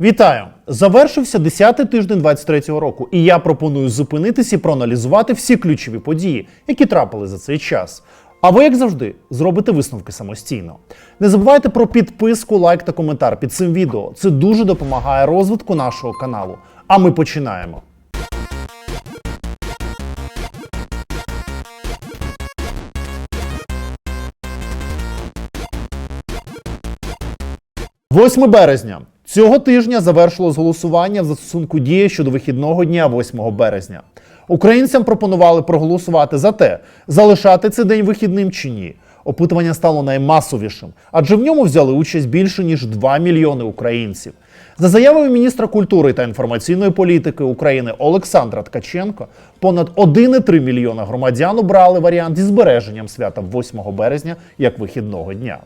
Вітаю! Завершився 10-й тиждень 23-го року, і я пропоную зупинитись і проаналізувати всі ключові події, які трапили за цей час. А ви, як завжди, зробите висновки самостійно. Не забувайте про підписку, лайк та коментар під цим відео. Це дуже допомагає розвитку нашого каналу. А ми починаємо. «8 березня. Цього тижня завершилось голосування в застосунку дії щодо вихідного дня 8 березня. Українцям пропонували проголосувати за те, залишати цей день вихідним чи ні. Опитування стало наймасовішим, адже в ньому взяли участь більше ніж 2 мільйони українців. За заявою міністра культури та інформаційної політики України Олександра Ткаченко, понад 1,3 мільйона громадян обрали варіант зі збереженням свята 8 березня як вихідного дня.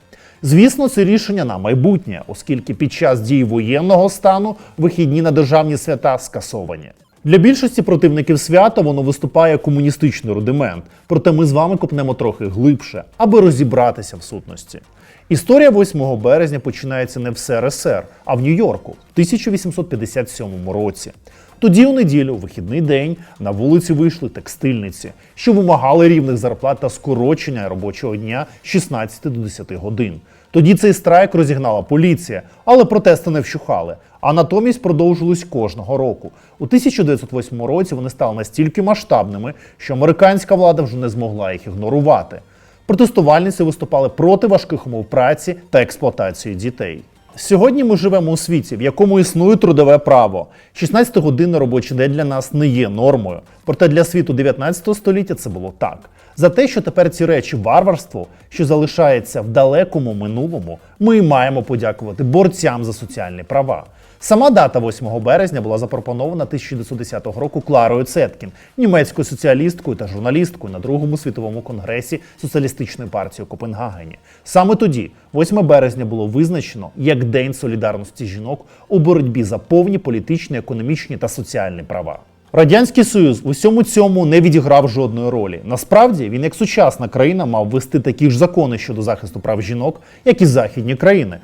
Звісно, це рішення на майбутнє, оскільки під час дії воєнного стану вихідні на державні свята скасовані. Для більшості противників свята воно виступає комуністичний рудимент, проте ми з вами копнемо трохи глибше, аби розібратися в сутності. Історія 8 березня починається не в СРСР, а в Нью-Йорку в 1857 році. Тоді у неділю, вихідний день, на вулиці вийшли текстильниці, що вимагали рівних зарплат та скорочення робочого дня з 16 до 10 годин. Тоді цей страйк розігнала поліція, але протести не вщухали, а натомість продовжились кожного року. У 1908 році вони стали настільки масштабними, що американська влада вже не змогла їх ігнорувати. Протестувальниці виступали проти важких умов праці та експлуатації дітей. Сьогодні ми живемо у світі, в якому існує трудове право. 16 годин робочий день для нас не є нормою. Проте для світу 19 століття це було так. За те, що тепер ці речі варварство, що залишається в далекому минулому, ми маємо подякувати борцям за соціальні права. Сама дата 8 березня була запропонована 1910 року Кларою Цеткін, німецькою соціалісткою та журналісткою на Другому світовому конгресі Соціалістичної партії у Копенгагені. Саме тоді, 8 березня, було визначено як День солідарності жінок у боротьбі за повні політичні, економічні та соціальні права. Радянський Союз в усьому цьому не відіграв жодної ролі. Насправді він, як сучасна країна, мав вести такі ж закони щодо захисту прав жінок, як і західні країни.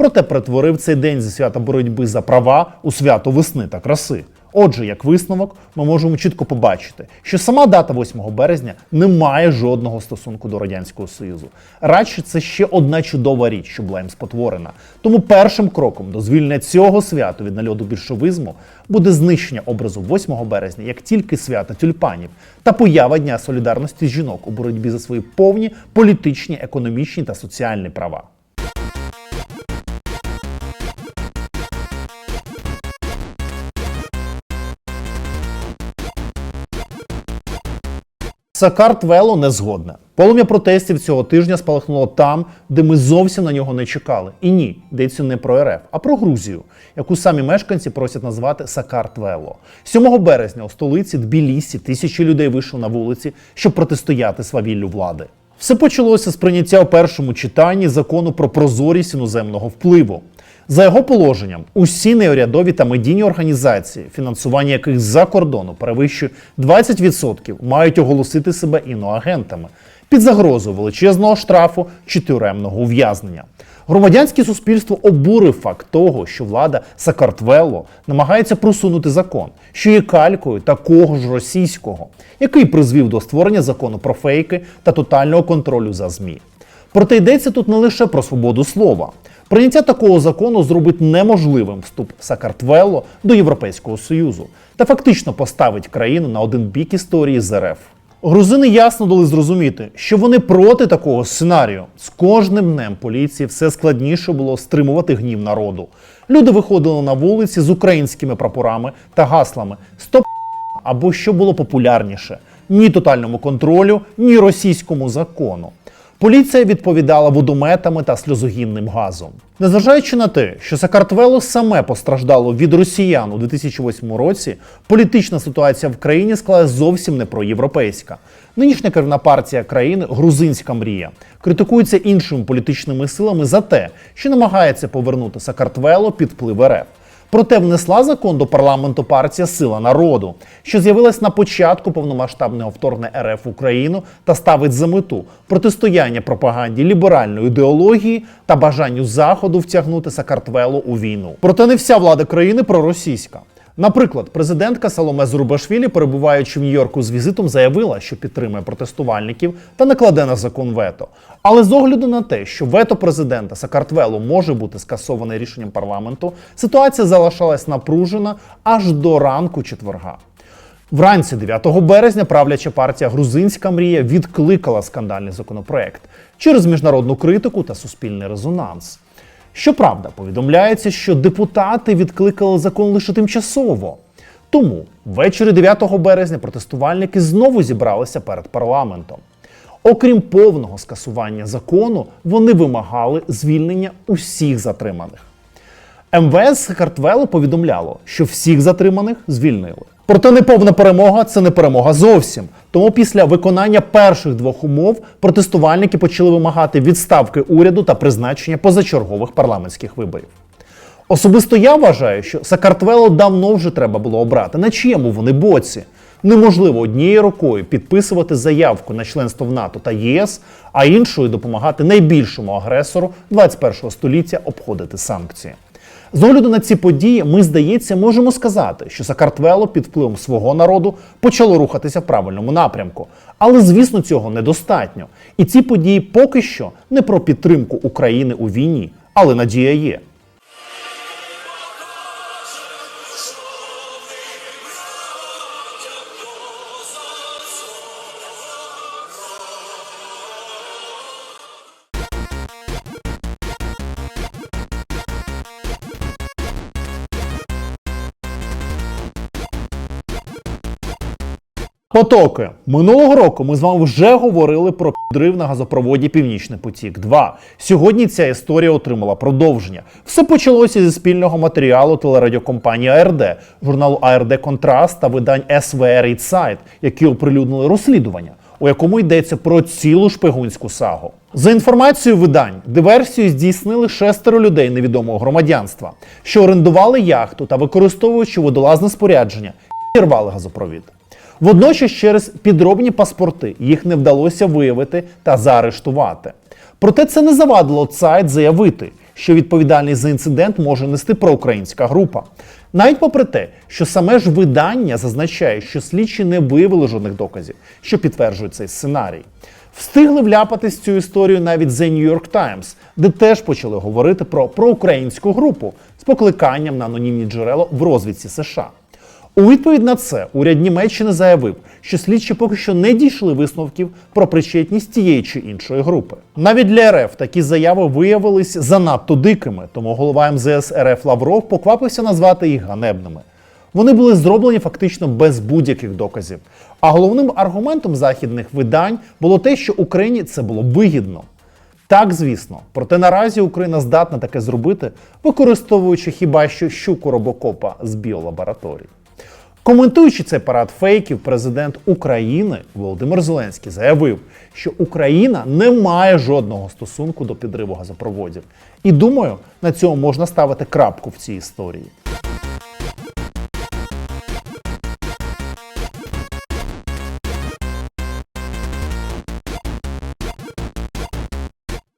Проте перетворив цей день зі свята боротьби за права у свято весни та краси. Отже, як висновок, ми можемо чітко побачити, що сама дата 8 березня не має жодного стосунку до радянського союзу. Радше це ще одна чудова річ, що була їм спотворена. Тому першим кроком до звільнення цього святу від нальоду більшовизму буде знищення образу 8 березня як тільки свята тюльпанів та поява дня солідарності жінок у боротьбі за свої повні політичні, економічні та соціальні права. Сакартвело не згодне. Полум'я протестів цього тижня спалахнуло там, де ми зовсім на нього не чекали. І ні, йдеться не про РФ, а про Грузію, яку самі мешканці просять назвати Сакартвело. 7 березня у столиці Тбілісі тисячі людей вийшли на вулиці, щоб протистояти свавіллю влади. Все почалося з прийняття у першому читанні закону про прозорість іноземного впливу. За його положенням, усі неурядові та медійні організації, фінансування яких з-за кордону перевищує 20%, мають оголосити себе іноагентами під загрозою величезного штрафу чи тюремного ув'язнення. Громадянське суспільство обурив факт того, що влада Сакартвело намагається просунути закон, що є калькою такого ж російського, який призвів до створення закону про фейки та тотального контролю за ЗМІ. Проте йдеться тут не лише про свободу слова. Прийняття такого закону зробить неможливим вступ Сакартвело до Європейського Союзу та фактично поставить країну на один бік історії з РФ. Грузини ясно дали зрозуміти, що вони проти такого сценарію. З кожним днем поліції все складніше було стримувати гнів народу. Люди виходили на вулиці з українськими прапорами та гаслами Стоп або що було популярніше: ні тотальному контролю, ні російському закону. Поліція відповідала водометами та сльозогінним газом. Незважаючи на те, що Сакартвело саме постраждало від росіян у 2008 році, політична ситуація в країні склалась зовсім не проєвропейська. Нинішня керівна партія країни Грузинська мрія критикується іншими політичними силами за те, що намагається повернути Сакартвело під вплив РФ. Проте внесла закон до парламенту партія Сила народу, що з'явилась на початку повномасштабного вторгнення РФ Україну та ставить за мету протистояння пропаганді ліберальної ідеології та бажанню заходу втягнути Сакартвело у війну. Проте не вся влада країни проросійська. Наприклад, президентка Саломе Зурбашвілі, перебуваючи в Нью-Йорку з візитом, заявила, що підтримує протестувальників та накладе на закон вето. Але з огляду на те, що вето президента Сакартвелу може бути скасоване рішенням парламенту, ситуація залишалась напружена аж до ранку четверга. Вранці 9 березня правляча партія Грузинська мрія відкликала скандальний законопроект через міжнародну критику та суспільний резонанс. Щоправда, повідомляється, що депутати відкликали закон лише тимчасово. Тому ввечері 9 березня протестувальники знову зібралися перед парламентом. Окрім повного скасування закону, вони вимагали звільнення усіх затриманих. МВС Картвело повідомляло, що всіх затриманих звільнили. Проте неповна перемога це не перемога зовсім. Тому після виконання перших двох умов протестувальники почали вимагати відставки уряду та призначення позачергових парламентських виборів. Особисто я вважаю, що Сакартвело давно вже треба було обрати. На чиєму вони боці? Неможливо однією рукою підписувати заявку на членство в НАТО та ЄС, а іншою допомагати найбільшому агресору 21 століття обходити санкції. З огляду на ці події, ми, здається, можемо сказати, що Сакартвело під впливом свого народу почало рухатися в правильному напрямку. Але, звісно, цього недостатньо. І ці події поки що не про підтримку України у війні, але надія є. Потоки минулого року ми з вами вже говорили про підрив на газопроводі Північний потік. 2 сьогодні ця історія отримала продовження. Все почалося зі спільного матеріалу телерадіокомпанії АРД, журналу АРД Контраст та видань СВР Інсайт, які оприлюднили розслідування, у якому йдеться про цілу шпигунську сагу. За інформацією видань, диверсію здійснили шестеро людей невідомого громадянства, що орендували яхту та використовуючи водолазне спорядження, зірвали газопровід. Водночас через підробні паспорти їх не вдалося виявити та заарештувати. Проте це не завадило Цайт заявити, що відповідальність за інцидент може нести проукраїнська група. Навіть попри те, що саме ж видання зазначає, що слідчі не виявили жодних доказів, що підтверджують цей сценарій. Встигли вляпатись цю історію навіть The New York Times, де теж почали говорити про проукраїнську групу з покликанням на анонімні джерела в розвідці США. У відповідь на це уряд Німеччини заявив, що слідчі поки що не дійшли висновків про причетність тієї чи іншої групи. Навіть для РФ такі заяви виявились занадто дикими, тому голова МЗС РФ Лавров поквапився назвати їх ганебними. Вони були зроблені фактично без будь-яких доказів. А головним аргументом західних видань було те, що Україні це було вигідно. Так, звісно, проте наразі Україна здатна таке зробити, використовуючи хіба що щуку робокопа з біолабораторій. Коментуючи цей парад фейків, президент України Володимир Зеленський заявив, що Україна не має жодного стосунку до підриву газопроводів. І думаю, на цьому можна ставити крапку в цій історії.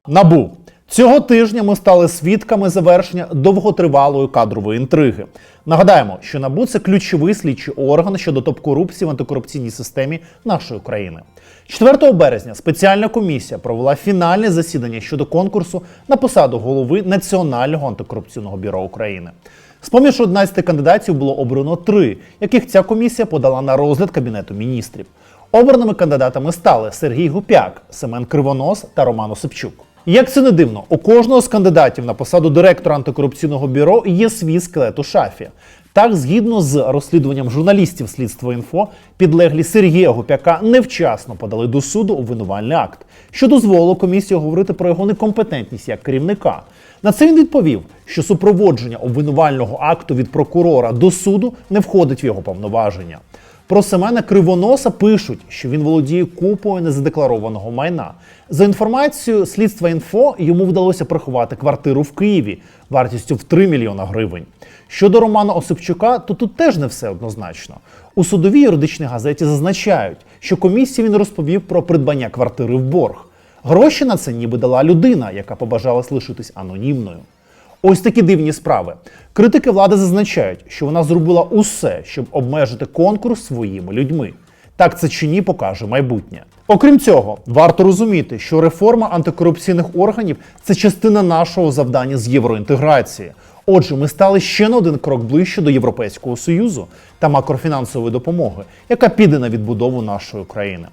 Набу цього тижня ми стали свідками завершення довготривалої кадрової інтриги. Нагадаємо, що НАБУ це ключовий слідчий орган щодо топ-корупції в антикорупційній системі нашої країни. 4 березня спеціальна комісія провела фінальне засідання щодо конкурсу на посаду голови Національного антикорупційного бюро України. З поміж 11 кандидатів було обрано три, яких ця комісія подала на розгляд Кабінету міністрів. Обраними кандидатами стали Сергій Гупяк, Семен Кривонос та Роман Осипчук. Як це не дивно, у кожного з кандидатів на посаду директора антикорупційного бюро є свій скелет у шафі. Так, згідно з розслідуванням журналістів слідства інфо, підлеглі Сергія Гупяка невчасно подали до суду обвинувальний акт, що дозволило комісії говорити про його некомпетентність як керівника. На це він відповів, що супроводження обвинувального акту від прокурора до суду не входить в його повноваження. Про Семена Кривоноса пишуть, що він володіє купою незадекларованого майна. За інформацією слідства інфо йому вдалося приховати квартиру в Києві вартістю в 3 мільйона гривень. Щодо Романа Осипчука, то тут теж не все однозначно. У судовій юридичній газеті зазначають, що комісії він розповів про придбання квартири в борг. Гроші на це ніби дала людина, яка побажалась лишитись анонімною. Ось такі дивні справи. Критики влади зазначають, що вона зробила усе, щоб обмежити конкурс своїми людьми. Так це чи ні покаже майбутнє. Окрім цього, варто розуміти, що реформа антикорупційних органів це частина нашого завдання з євроінтеграції. Отже, ми стали ще на один крок ближче до Європейського союзу та макрофінансової допомоги, яка піде на відбудову нашої країни.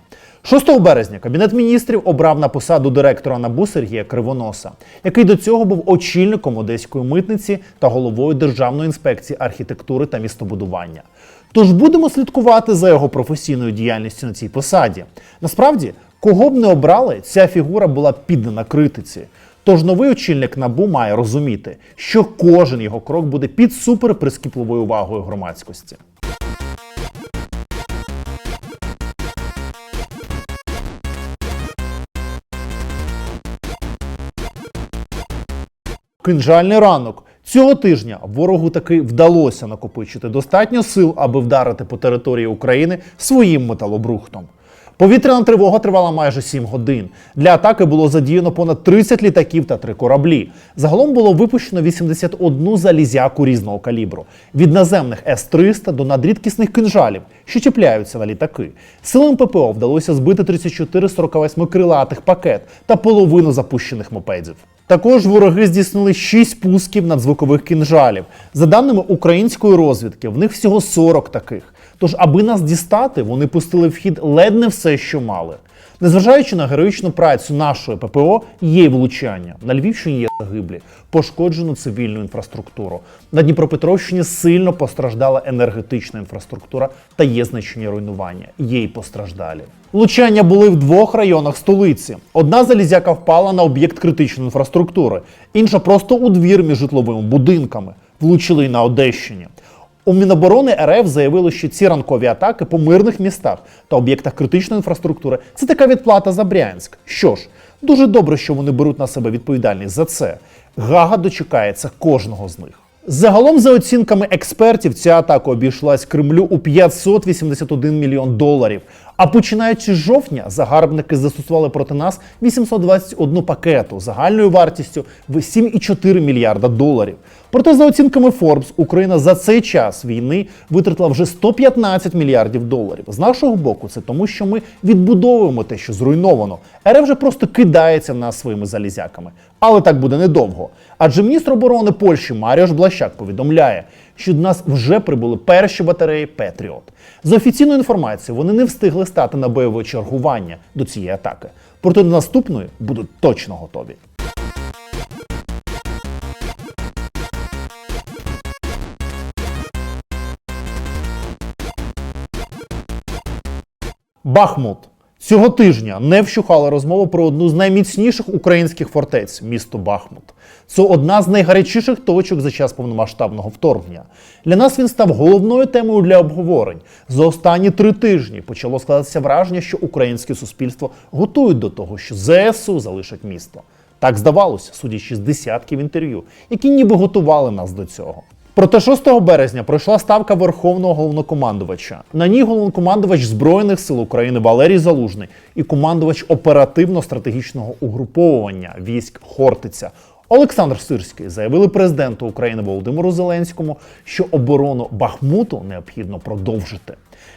6 березня Кабінет міністрів обрав на посаду директора НАБУ Сергія Кривоноса, який до цього був очільником одеської митниці та головою Державної інспекції архітектури та містобудування. Тож будемо слідкувати за його професійною діяльністю на цій посаді. Насправді, кого б не обрали, ця фігура була піддана критиці. Тож новий очільник НАБУ має розуміти, що кожен його крок буде під суперприскіпливою увагою громадськості. Кинжальний ранок. Цього тижня ворогу таки вдалося накопичити достатньо сил, аби вдарити по території України своїм металобрухтом. Повітряна тривога тривала майже 7 годин. Для атаки було задіяно понад 30 літаків та 3 кораблі. Загалом було випущено 81 залізяку різного калібру від наземних С-300 до надрідкісних кинжалів, що чіпляються на літаки. Силам ППО вдалося збити 34 48 крилатих пакет та половину запущених мопедів. Також вороги здійснили 6 пусків надзвукових кінжалів. За даними української розвідки, в них всього 40 таких. Тож, аби нас дістати, вони пустили в хід ледь не все, що мали. Незважаючи на героїчну працю нашої ППО, є й влучання. На Львівщині є загиблі, пошкоджену цивільну інфраструктуру. На Дніпропетровщині сильно постраждала енергетична інфраструктура та є значні руйнування. Є й постраждалі. Влучання були в двох районах столиці. Одна залізяка впала на об'єкт критичної інфраструктури, інша просто у двір між житловими будинками. Влучили й на Одещині. У Міноборони РФ заявили, що ці ранкові атаки по мирних містах та об'єктах критичної інфраструктури це така відплата за Брянськ. Що ж, дуже добре, що вони беруть на себе відповідальність за це. Гага дочекається кожного з них. Загалом, за оцінками експертів, ця атака обійшлась Кремлю у 581 мільйон доларів. А починаючи з жовтня, загарбники застосували проти нас 821 пакету загальною вартістю в 7,4 мільярда доларів. Проте, за оцінками Forbes, Україна за цей час війни витратила вже 115 мільярдів доларів. З нашого боку, це тому, що ми відбудовуємо те, що зруйновано. РФ вже просто кидається в нас своїми залізяками. Але так буде недовго. Адже міністр оборони Польщі Маріош Блащак повідомляє, що до нас вже прибули перші батареї Петріот. За офіційною інформацією, вони не встигли стати на бойове чергування до цієї атаки. Проте до наступної будуть точно готові. Бахмут. Цього тижня не вщухала розмова про одну з найміцніших українських фортець місто Бахмут. Це одна з найгарячіших точок за час повномасштабного вторгнення. Для нас він став головною темою для обговорень. За останні три тижні почало складатися враження, що українське суспільство готують до того, що ЗСУ залишать місто. Так здавалося, судячи з десятків інтерв'ю, які ніби готували нас до цього. Проте 6 березня пройшла ставка Верховного головнокомандувача. На ній головнокомандувач Збройних сил України Валерій Залужний і командувач оперативно-стратегічного угруповування військ Хортиця Олександр Сирський заявили президенту України Володимиру Зеленському, що оборону Бахмуту необхідно продовжити.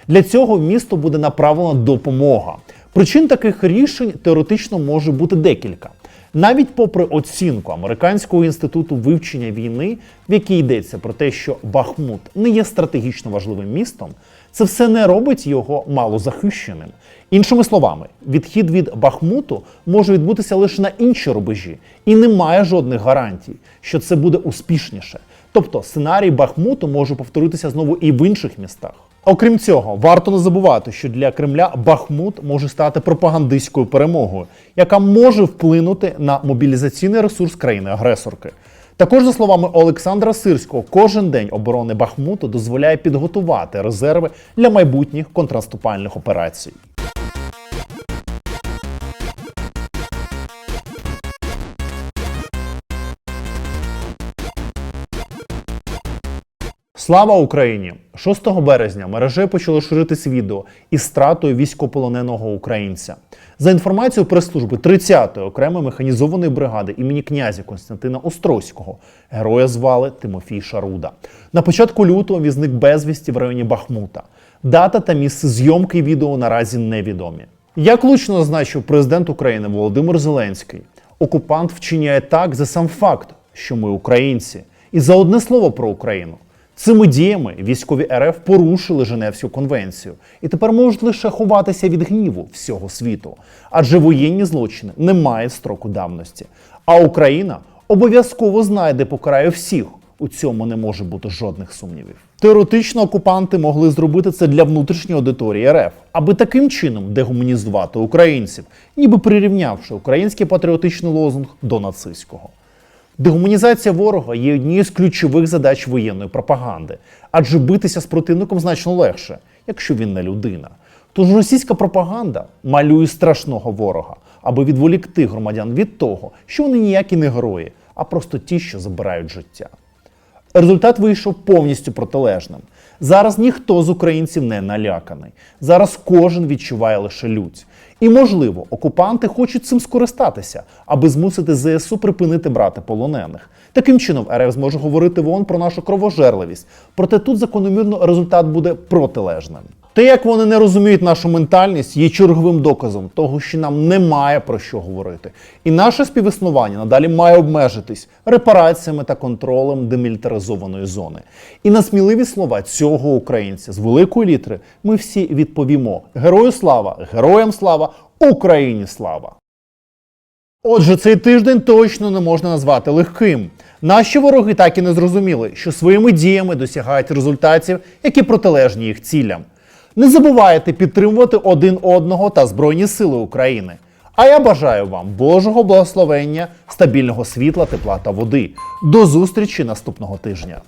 Для цього в місто буде направлена допомога. Причин таких рішень теоретично може бути декілька. Навіть попри оцінку Американського інституту вивчення війни, в якій йдеться про те, що Бахмут не є стратегічно важливим містом, це все не робить його малозахищеним. Іншими словами, відхід від Бахмуту може відбутися лише на інші рубежі, і немає жодних гарантій, що це буде успішніше. Тобто сценарій Бахмуту може повторитися знову і в інших містах. Окрім цього, варто не забувати, що для Кремля Бахмут може стати пропагандистською перемогою, яка може вплинути на мобілізаційний ресурс країни-агресорки. Також, за словами Олександра Сирського, кожен день оборони Бахмуту дозволяє підготувати резерви для майбутніх контрнаступальних операцій. Слава Україні! 6 березня мережею почало ширитись відео із стратою військополоненого українця. За інформацією прес-служби 30-ї окремої механізованої бригади імені князя Константина Острозького, героя звали Тимофій Шаруда. На початку лютого він зник безвісті в районі Бахмута. Дата та місце зйомки відео наразі невідомі. Як влучно зазначив президент України Володимир Зеленський, окупант вчиняє так за сам факт, що ми українці, і за одне слово про Україну. Цими діями військові РФ порушили Женевську конвенцію і тепер можуть лише ховатися від гніву всього світу, адже воєнні злочини не мають строку давності. А Україна обов'язково знайде покарає всіх. У цьому не може бути жодних сумнівів. Теоретично окупанти могли зробити це для внутрішньої аудиторії РФ, аби таким чином дегуманізувати українців, ніби прирівнявши український патріотичний лозунг до нацистського. Дегуманізація ворога є однією з ключових задач воєнної пропаганди, адже битися з противником значно легше, якщо він не людина. Тож російська пропаганда малює страшного ворога, аби відволікти громадян від того, що вони ніякі не герої, а просто ті, що забирають життя. Результат вийшов повністю протилежним. Зараз ніхто з українців не наляканий. Зараз кожен відчуває лише лють. І, можливо, окупанти хочуть цим скористатися, аби змусити ЗСУ припинити брати полонених. Таким чином, РФ зможе говорити в ООН про нашу кровожерливість. Проте тут закономірно результат буде протилежним. Те, як вони не розуміють нашу ментальність, є черговим доказом того, що нам немає про що говорити. І наше співіснування надалі має обмежитись репараціями та контролем демілітаризованої зони. І на сміливі слова цього українця з великої літери ми всі відповімо: Герою слава, героям слава, Україні слава! Отже, цей тиждень точно не можна назвати легким. Наші вороги так і не зрозуміли, що своїми діями досягають результатів, які протилежні їх цілям. Не забувайте підтримувати один одного та Збройні Сили України. А я бажаю вам Божого благословення, стабільного світла, тепла та води. До зустрічі наступного тижня.